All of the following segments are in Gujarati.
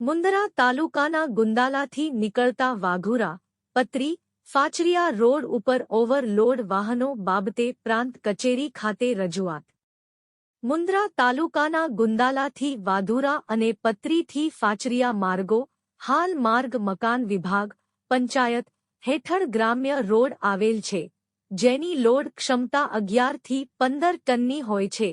મુંદરા તાલુકાના ગુંદાલાથી નીકળતા વાઘુરા, પત્રી ફાચરિયા રોડ ઉપર ઓવરલોડ વાહનો બાબતે પ્રાંત કચેરી ખાતે રજૂઆત. મુંદરા તાલુકાના ગુંદાલાથી વાધુરા અને પત્રીથી ફાચરિયા માર્ગો, હાલ માર્ગ મકાન વિભાગ, પંચાયત હેઠળ ગ્રામ્ય રોડ આવેલ છે, જેની લોડ ક્ષમતા અગિયારથી પંદર ટનની હોય છે,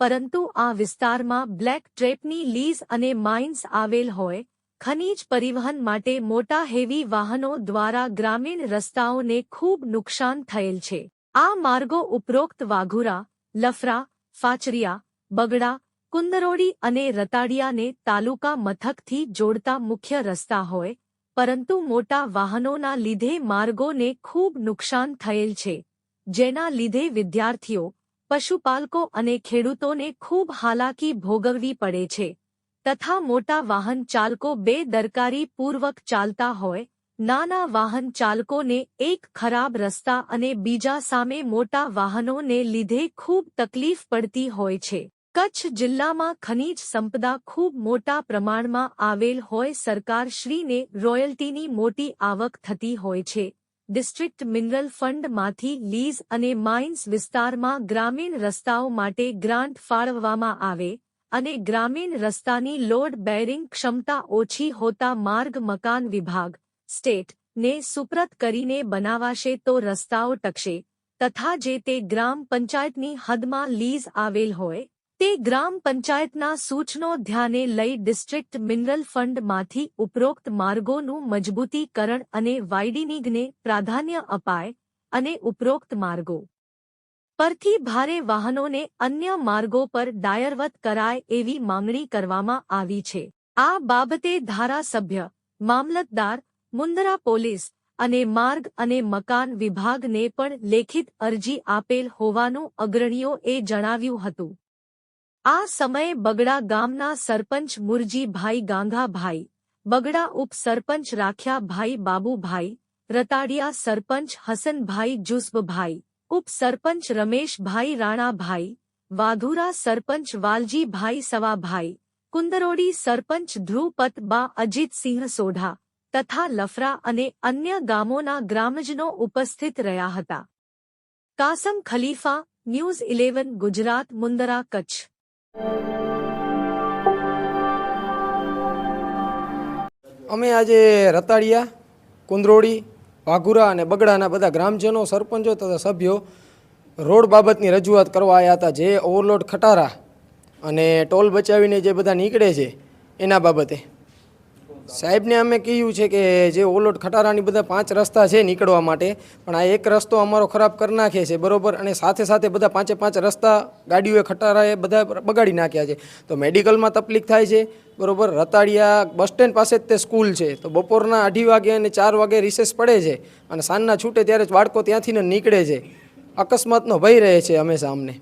પરંતુ આ વિસ્તારમાં બ્લેક ટ્રેપની લીઝ અને માઇન્સ આવેલ હોય, ખનીજ પરિવહન માટે મોટા હેવી વાહનો દ્વારા ગ્રામીણ રસ્તાઓને ખૂબ નુકસાન થયેલ છે. આ માર્ગો ઉપરોક્ત વાઘુરા, લફરા, ફાચરિયા, બગડા, કુંદરોડી અને રતાડિયાને તાલુકા મથકથી જોડતા મુખ્ય રસ્તા હોય પરંતુ મોટા વાહનોના લીધે માર્ગોને ખૂબ નુકસાન થયેલ છે, જેના લીધે વિદ્યાર્થીઓ, પશુપાલકો અને ખેડૂતોને ખૂબ હાલાકી ભોગવવી પડે છે, તથા મોટા વાહન ચાલકો બેદરકારી પૂર્વક ચાલતા હોય, નાના વાહન ચાલકોને એક ખરાબ રસ્તા અને બીજા સામે મોટા વાહનોને લીધે ખૂબ તકલીફ પડતી હોય છે. કચ્છ જિલ્લામાં ખનીજ સંપદા ખૂબ મોટા પ્રમાણમાં આવેલ હોય સરકારશ્રીને રોયલ્ટીની મોટી આવક થતી હોય છે. ડિસ્ટ્રિક્ટ મિનરલ ફંડમાંથી લીઝ અને માઇન્સ વિસ્તારમાં ગ્રામીણ રસ્તાઓ માટે ગ્રાન્ટ ફાળવવામાં આવે અને ગ્રામીણ રસ્તાની લોડ બેરિંગ ક્ષમતા ઓછી હોતા માર્ગ મકાન વિભાગ, સ્ટેટ ને સુપ્રત કરીને બનાવાશે તો રસ્તાઓ ટકશે. તથા જે તે ગ્રામ પંચાયતની હદમાં લીઝ આવેલ હોય તે ગ્રામ પંચાયતના સૂચનો ધ્યાને લઈ ડિસ્ટ્રિક્ટ મિનરલ ફંડમાંથી ઉપરોક્ત માર્ગોનું મજબૂતીકરણ અને વાઇડિનિંગને પ્રાધાન્ય અપાય અને ઉપરોક્ત માર્ગો પરથી ભારે વાહનોને અન્ય માર્ગો પર ડાયરવત કરાય એવી માંગણી કરવામાં આવી છે. આ બાબતે ધારાસભ્ય, મામલતદાર, મુંદરા પોલીસ અને માર્ગ અને મકાન વિભાગને પણ લેખિત અરજી આપેલ હોવાનું અગ્રણીઓએ જણાવ્યું હતું. આ સમયે બગડા ગામના સરપંચ મુરજીભાઈ ગાંગાભાઈ, બગડા ઉપસરપંચ રાખ્યાભાઈ બાબુભાઈ, રતાડિયા સરપંચ હસનભાઈ જુસ્બભાઈ, ઉપસરપંચ રમેશભાઈ રાણાભાઈ વાધુરા સરપંચ વાલજીભાઈ સવાભાઈ, કુંદરોડી સરપંચ ધ્રુપત બા અજીતસિંહ સોઢા તથા લફરા અને અન્ય ગામોના ગ્રામજનો ઉપસ્થિત રહ્યા હતા. Kasam Khalifa, news eleven, Gujarat, Mundra Kutch. અમે આજે રતાડિયા કુંદરોડી વાઘુરા અને બગડાના બધા ગ્રામજનો, સરપંચો તથા સભ્યો રોડ બાબતની રજૂઆત કરવા આવ્યા હતા જે ઓવરલોડ ખટારા અને ટોલ બચાવીને જે બધા નીકળે છે, એના બાબતે. સાહેબને અમે કહ્યું છે કે જે ઓલોટ ખટારાની બધા પાંચ રસ્તા છે નીકળવા માટે, પણ આ એક રસ્તો અમારો ખરાબ કરી નાખે છે, બરોબર? અને સાથે સાથે બધા પાંચે પાંચ રસ્તા ગાડીઓએ, ખટારાએ બધા બગાડી નાખ્યા છે. તો મેડિકલમાં તકલીફ થાય છે, બરોબર? રતાડિયા બસ સ્ટેન્ડ પાસે જ તે સ્કૂલ છે. તો બપોરના અઢી વાગે અને ચાર વાગે રિસેસ પડે છે અને સાંજના છૂટે ત્યારે જ બાળકો ત્યાંથી ને નીકળે છે. અકસ્માતનો ભય રહે છે હંમેશા અમને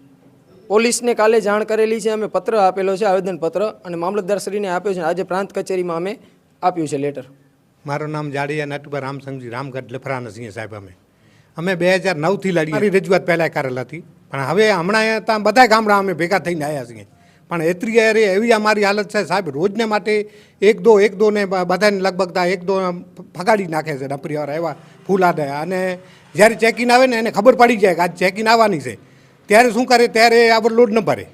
પોલીસને કાલે જાણ કરેલી છે, અમે પત્ર આપેલો છે, આવેદનપત્ર, અને મામલતદારશ્રીને આપ્યો છે. આજે પ્રાંત કચેરીમાં અમે આપ્યું છે લેટર મારું નામ જાડિયા નટુભા રામસંગજી રામગઢ લફરાના સિંહ સાહેબ અમે. અમે બે હજાર નવથી લડી મારી રજૂઆત પહેલાં કરેલ હતી. પણ હવે હમણાં ત્યાં બધા ગામડા અમે ભેગા થઈને આવ્યા છીએ. પણ એટલી અરે એવી અમારી હાલત છે સાહેબ રોજને માટે એક દો એક દો ને બધાને લગભગ તા એક દો ફગાડી નાખે છે ડપરીવાળા એવા ફૂલા દે અને જ્યારે ચેકિંગ આવે ને એને ખબર પડી જાય કે આજ ચેકિંગ આવવાની છે. ત્યારે શું કરે? ત્યારે ઓવરલોડ ન ભરે.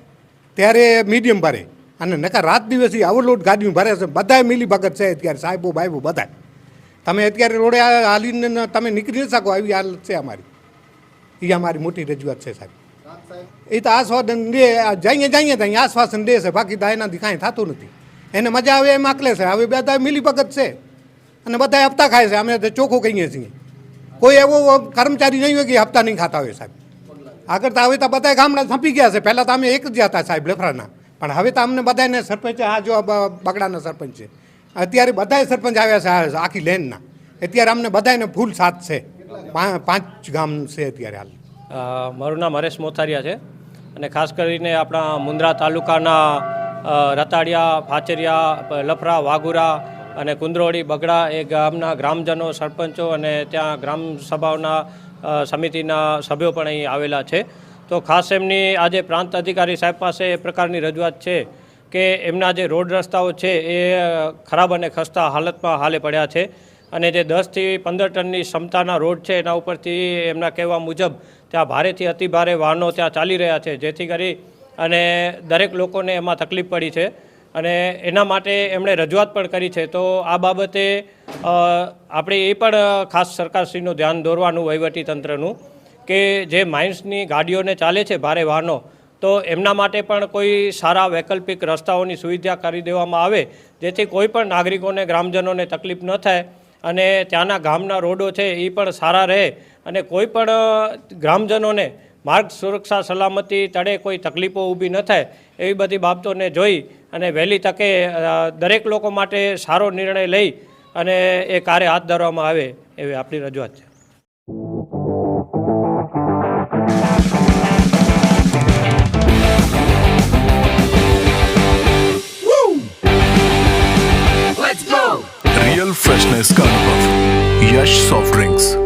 ત્યારે મીડિયમ ભરે. અને નકા રાત દિવસથી ઓવરલોડ ગાડીઓ ભરે છે. બધાય મિલી ભગત છે અત્યારે. સાહેબો, બાઈબો બધા તમે અત્યારે રોડે હાલીને તમે નીકળી શકો. આવી હાલત છે અમારી. એ અમારી મોટી રજૂઆત છે સાહેબ. એ તો આશ્વાસન દે જઈએ જઈએ ત્યાં. આશ્વાસન દે છે. બાકી તો એનાથી કાંઈ થતું નથી. એને મજા આવે એમ આકલે છે. હવે બધા મિલી ભગત છે. અને બધા હપ્તા ખાય છે. અમે ચોખ્ખું કહીએ છીએ. કોઈ એવો કર્મચારી નહીં હોય કે હપ્તા નહીં ખાતા હોય સાહેબ. આગળ તો હવે તો બધા ગામડા થંપી ગયા છે. પહેલાં તો અમે એક જ હતા સાહેબ, લફરાના. પણ હવે તો અમને બધાને સરપંચ, આ જો બગડાના સરપંચ છે. અત્યારે બધાય સરપંચ આવ્યા છે આખી લેનના. અત્યારે અમને બધાને ફૂલ સાથ છે. પાંચ ગામ છે અત્યારે હાલ. મારું નામ હરેશ મોથારિયા છે અને ખાસ કરીને આપણા મુન્દ્રા તાલુકાના રતાડિયા ફાચરિયા લફરા, વાઘુરા અને કુંદરોડી બગડા એ ગામના ગ્રામજનો, સરપંચો અને ત્યાં ગ્રામ સભાઓના સમિતિના સભ્યો પણ અહીં આવેલા છે. તો ખાસ એમની આજે પ્રાંત અધિકારી સાહેબ પાસે એ પ્રકારની રજૂઆત છે કે એમના જે રોડ રસ્તાઓ છે એ ખરાબ અને ખસ્તા હાલતમાં હાલે પડ્યા છે. અને જે દસથી પંદર ટનની ક્ષમતાના રોડ છે એના ઉપરથી એમના કહેવા મુજબ ત્યાં ભારેથી અતિભારે વાહનો ત્યાં ચાલી રહ્યા છે. જેથી કરી અને દરેક લોકોને એમાં તકલીફ પડી છે. અને એના માટે એમણે રજૂઆત પણ કરી છે. તો આ બાબતે આપણે એ પણ ખાસ સરકારશ્રીનું ધ્યાન દોરવાનું વહીવટી તંત્રનું કે જે માઇન્સની ગાડીઓને ચાલે છે ભારે વાહનો, તો એમના માટે પણ કોઈ સારા વૈકલ્પિક રસ્તાઓની સુવિધા કરી દેવામાં આવે, જેથી કોઈ પણ નાગરિકોને, ગ્રામજનોને તકલીફ ન થાય અને ત્યાંના ગામના રોડો છે એ પણ સારા રહે અને કોઈ પણ ગ્રામજનોને માર્ગ સુરક્ષા સલામતી તળે કોઈ તકલીફો ઊભી ન થાય, એવી બધી બાબતોને જોઈ અને વહેલી તકે દરેક લોકો માટે સારો નિર્ણય લઈ અને એ કાર્ય હાથ ધરવામાં આવે એવી આપણી રજૂઆત છે. Miss Yash Soft Drinks.